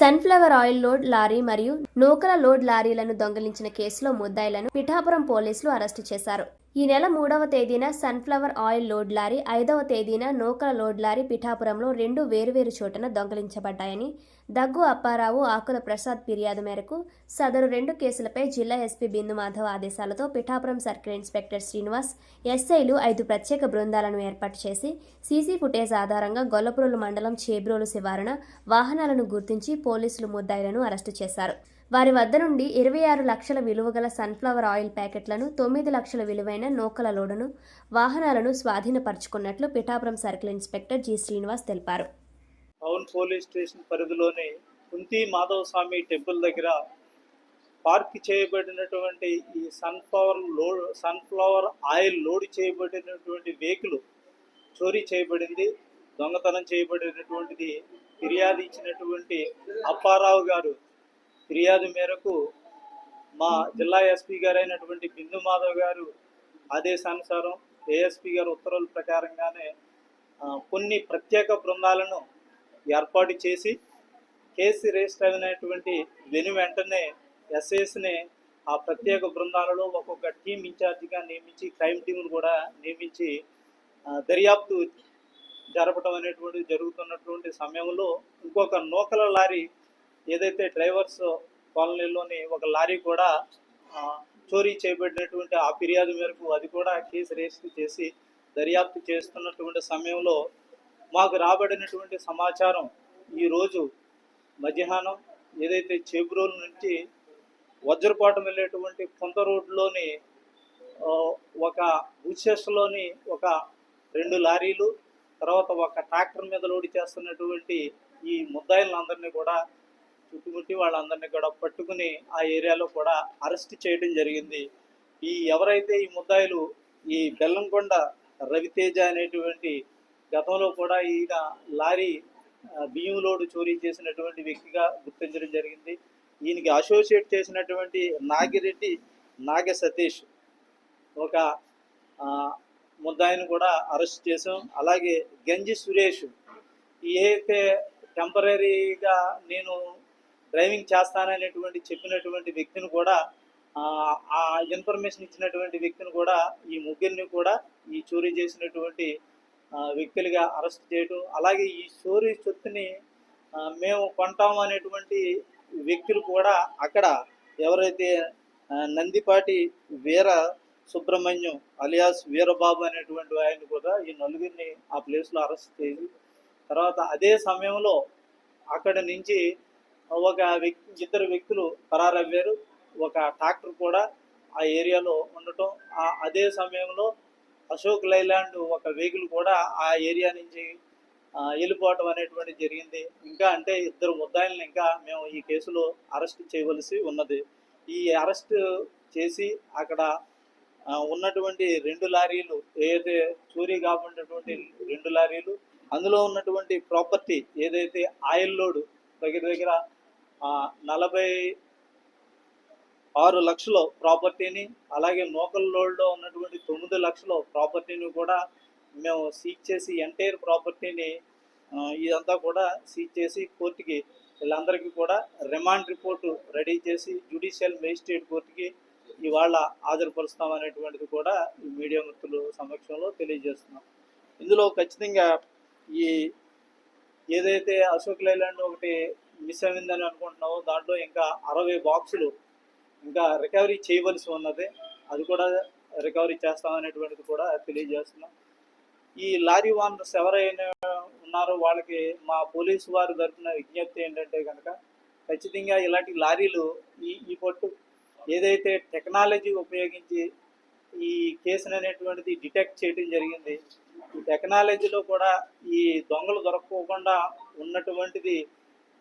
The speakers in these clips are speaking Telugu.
సన్ఫ్లవర్ ఆయిల్ లోడ్ లారీ మరియు నూకల లోడ్ లారీలను దొంగిలించిన కేసులో ముద్దాయిలను పిఠాపురం పోలీసులు అరెస్టు చేశారు. ఈ నెల మూడవ తేదీన సన్ఫ్లవర్ ఆయిల్ లోడ్ లారీ ఐదవ తేదీన నూకల లోడ్ లారీ పిఠాపురంలో రెండు వేరువేరు చోటన దొంగిలించబడ్డాయని దగ్గు అప్పారావు ఆకుల ప్రసాద్ ఫిర్యాదు మేరకు సదరు రెండు కేసులపై జిల్లా ఎస్పీ బిందు మాధవ్ ఆదేశాలతో పిఠాపురం సర్కిల్ ఇన్స్పెక్టర్ శ్రీనివాస్ ఎస్ఐలు ఐదు ప్రత్యేక బృందాలను ఏర్పాటు చేసి సీసీ ఫుటేజ్ ఆధారంగా గొల్లపురులు మండలం చేబ్రోలు శివారున వాహనాలను గుర్తించి పోలీసులు ముద్దాయిలను అరెస్టు చేశారు. వారి వద్ద నుండి ఇరవై ఆరు లక్షల విలువగల సన్ఫ్లవర్ ఆయిల్ ప్యాకెట్లను తొమ్మిది లక్షల విలువైన నూకల లోడును వాహనాలను స్వాధీనపరుచుకున్నట్లు Pithapuram circle inspector G Srinivas తెలిపారు. టౌన్ పోలీస్ స్టేషన్ పరిధిలోని కుంతి మాధవ స్వామి టెంపుల్ దగ్గర పార్క్ చేయబడినటువంటి ఈ sunflower load sunflower oil load చేయబడినటువంటి వెహికల్ చోరీ చేయబడింది. దొంగతనం చేయబడినటువంటిది ఫిర్యాదు ఇచ్చినటువంటి అప్పారావు గారు ఫిర్యాదు మేరకు మా జిల్లా ఎస్పీ గారైనటువంటి బిందు మాధవ్ గారు ఆదేశానుసారం ఏఎస్పీ గారు ఉత్తర్వుల ప్రకారంగానే కొన్ని ప్రత్యేక బృందాలను ఏర్పాటు చేసి కేసు రిజిస్టర్ అయినటువంటి వెను వెంటనే ఎస్ఐస్ని ఆ ప్రత్యేక బృందాలలో ఒక్కొక్క టీం ఇన్ఛార్జిగా నియమించి క్రైమ్ టీంను కూడా నియమించి దర్యాప్తు జరపడం అనేటువంటిది జరుగుతున్నటువంటి సమయంలో ఇంకొక నూకల లారీ ఏదైతే డ్రైవర్స్ కాలనీలోని ఒక లారీ కూడా చోరీ చేయబడినటువంటి ఆ ఫిర్యాదు మేరకు అది కూడా కేసు రిజిస్టర్ చేసి దర్యాప్తు చేస్తున్నటువంటి సమయంలో మాకు రాబడినటువంటి సమాచారం ఈరోజు మధ్యాహ్నం ఏదైతే చేబ్రోల్ నుంచి వజ్రపాటం వెళ్ళేటువంటి కొంత రోడ్లోని ఒక బుషెస్లోని ఒక రెండు లారీలు తర్వాత ఒక ట్రాక్టర్ మీద లోడ్ చేస్తున్నటువంటి ఈ ముద్దాయిలందరినీ కూడా చుట్టుముట్టి వాళ్ళందరినీ కూడా పట్టుకుని ఆ ఏరియాలో కూడా అరెస్ట్ చేయడం జరిగింది. ఈ ఎవరైతే ఈ ముద్దాయిలు ఈ బెల్లంకొండ రవితేజ అనేటువంటి గతంలో కూడా ఈయన లారీ బియ్యం లోడు చోరీ చేసినటువంటి వ్యక్తిగా గుర్తించడం జరిగింది. ఈయనకి అసోసియేట్ చేసినటువంటి నాగిరెడ్డి నాగ సతీష్ ఒక ముద్దాయిని కూడా అరెస్ట్ చేసాం అలాగే గంజి సురేష్ ఏ అయితే టెంపరీగా నేను డ్రైవింగ్ చేస్తాననేటువంటి చెప్పినటువంటి వ్యక్తిని కూడా ఆ, ఇన్ఫర్మేషన్ ఇచ్చినటువంటి వ్యక్తిని కూడా ఈ ముగ్గురిని కూడా ఈ చోరీ చేసినటువంటి వ్యక్తులుగా అరెస్ట్ చేయడం అలాగే ఈ చోరీ సొత్తుని మేము కొంటాం అనేటువంటి వ్యక్తులు కూడా అక్కడ ఎవరైతే నందిపాటి వీర సుబ్రహ్మణ్యం అలియాస్ వీరబాబు అనేటువంటి ఆయన కూడా ఈ నలుగురిని ఆ ప్లేస్లో అరెస్ట్ చేసి తర్వాత అదే సమయంలో అక్కడ నుంచి ఒక వ్యక్తి ఇద్దరు వ్యక్తులు పరారయ్యారు ఒక ట్రాక్టర్ కూడా ఆ ఏరియాలో ఉండటం అదే సమయంలో అశోక్ లైలాండ్ ఒక వెహికల్ కూడా ఆ ఏరియా నుంచి వెళ్ళిపోవటం అనేటువంటి జరిగింది. ఇంకా అంటే ఇద్దరు ముద్దాయిలను ఇంకా మేము ఈ కేసులో అరెస్ట్ చేయవలసి ఉన్నది. ఈ అరెస్ట్ చేసి అక్కడ ఉన్నటువంటి రెండు లారీలు ఏదైతే చోరీ కాబడినటువంటి రెండు లారీలు అందులో ఉన్నటువంటి ప్రాపర్టీ ఏదైతే ఆయిల్ లోడ్ దగ్గర దగ్గర నలభై ఆరు లక్షల ప్రాపర్టీని అలాగే లోకల్ లోడ్లో ఉన్నటువంటి తొమ్మిది లక్షల ప్రాపర్టీని కూడా మేము సీజ్ చేసి ఎంటైర్ ప్రాపర్టీని ఇదంతా కూడా సీజ్ చేసి కోర్టుకి వీళ్ళందరికీ కూడా రిమాండ్ రిపోర్టు రెడీ చేసి జ్యుడిషియల్ మేజిస్ట్రేట్ కోర్టుకి ఇవాళ హాజరుపరుస్తాం అనేటువంటిది కూడా ఈ మీడియా మిత్రుల సమక్షంలో తెలియజేస్తున్నాం. ఇందులో ఖచ్చితంగా ఈ ఏదైతే అశోక్ లైలాండ్ ఒకటి మిస్ అయిందని అనుకుంటున్నావు దాంట్లో ఇంకా అరవై బాక్సులు ఇంకా రికవరీ చేయవలసి ఉన్నది. అది కూడా రికవరీ చేస్తామనేటువంటిది కూడా తెలియజేస్తున్నాం. ఈ లారీ ఓనర్స్ ఎవరైనా ఉన్నారో వాళ్ళకి మా పోలీసు వారు తరఫున విజ్ఞప్తి ఏంటంటే కనుక ఖచ్చితంగా ఇలాంటి లారీలు ఈ ఈ పట్టు ఏదైతే టెక్నాలజీ ఉపయోగించి ఈ కేసును అనేటువంటిది డిటెక్ట్ చేయడం జరిగింది ఈ టెక్నాలజీలో కూడా ఈ దొంగలు దొరకకుండా ఉన్నటువంటిది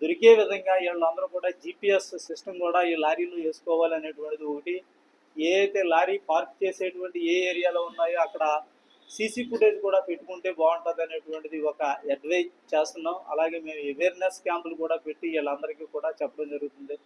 దొరికే విధంగా వీళ్ళందరూ కూడా జిపిఎస్ సిస్టమ్ కూడా ఈ లారీలో వేసుకోవాలనేటువంటిది ఒకటి. ఏ అయితే లారీ పార్క్ చేసేటువంటి ఏ ఏరియాలో ఉన్నాయో అక్కడ సీసీ ఫుటేజ్ కూడా పెట్టుకుంటే బాగుంటుంది అనేటువంటిది ఒక అడ్వైజ్ చేస్తున్నాం. అలాగే మేము అవేర్నెస్ క్యాంపులు కూడా పెట్టి వీళ్ళందరికీ కూడా చెప్పడం జరుగుతుంది.